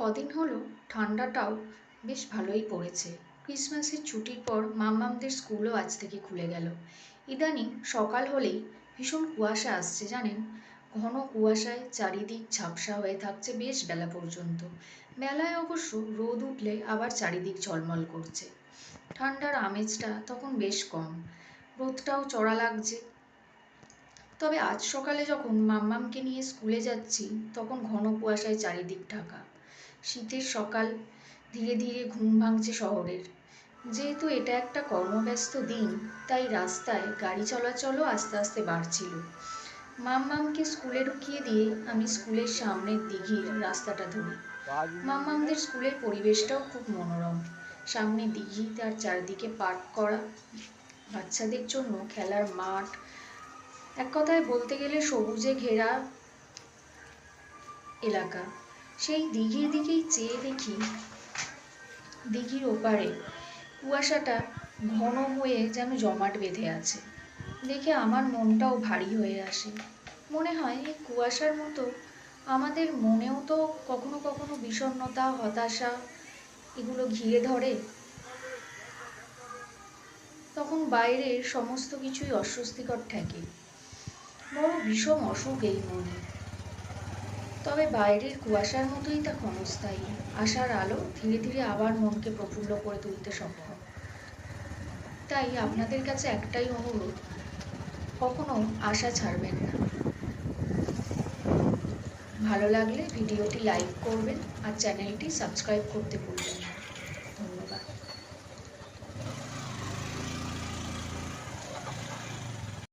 কদিন হলো ঠান্ডাটাও বেশ ভালোই পড়েছে। ক্রিসমাসের ছুটির পর মাম্মামদের স্কুলও আজ থেকে খুলে গেল। ইদানিং সকাল হলেই ভীষণ কুয়াশা আসছে, জানেন? ঘন কুয়াশায় চারিদিক ঝাপসা হয়ে থাকছে বেশ বেলা পর্যন্ত। বেলায় অবশ্য রোদ উঠলে আবার চারিদিক ঝলমল করছে। ঠান্ডার আমেজটা তখন বেশ কম। রোদটাও চড়া লাগছে। তবে আজ সকালে যখন মাম্মামকে নিয়ে স্কুলে যাচ্ছি, তখন ঘন কুয়াশায় চারিদিক ঢাকা। শীতের সকাল, ধীরে ধীরে ঘুম ভাঙছে শহরের। যেহেতু এটা একটা কর্মব্যস্ত দিন, তাই রাস্তায় গাড়ি চলাচলও আস্তে আস্তে বাড়ছিল। মাম্মামকে স্কুলে ঢুকিয়ে দিয়ে আমি স্কুলের সামনের দিঘির রাস্তাটা ধরি। মাম্মামদের স্কুলের পরিবেশটাও খুব মনোরম। সামনে দিঘি, তার চারদিকে পার্ক করা, বাচ্চাদের জন্য খেলার মাঠ। এক কথায় বলতে গেলে সবুজে ঘেরা এলাকা। সেই দিঘির দিকেই চেয়ে দেখি দিঘির ওপারে কুয়াশাটা ঘন হয়ে যেন জমাট বেঁধে আছে। দেখে আমার মনটাও ভারী হয়ে আসে। মনে হয় এই কুয়াশার মতো আমাদের মনেও তো কখনো কখনো বিষণ্ণতা, হতাশা এগুলো ঘিরে ধরে। তখন বাইরের সমস্ত কিছুই অস্বস্তিকর ঠেকে। বড় বিষম অসুখ এই মনে। তবে বাইরের কুয়াশার মতোই তা ক্ষণস্থায়ী। আশার আলো ধীরে ধীরে আবার মনকে প্রফুল্ল করে তুলতে সক্ষম। তাই আপনাদের কাছে একটাই অনুরোধ, কখনো আশা ছাড়বেন না। ভালো লাগলে ভিডিওটি লাইক করবেন আর চ্যানেলটি সাবস্ক্রাইব করতে ভুলবেন না।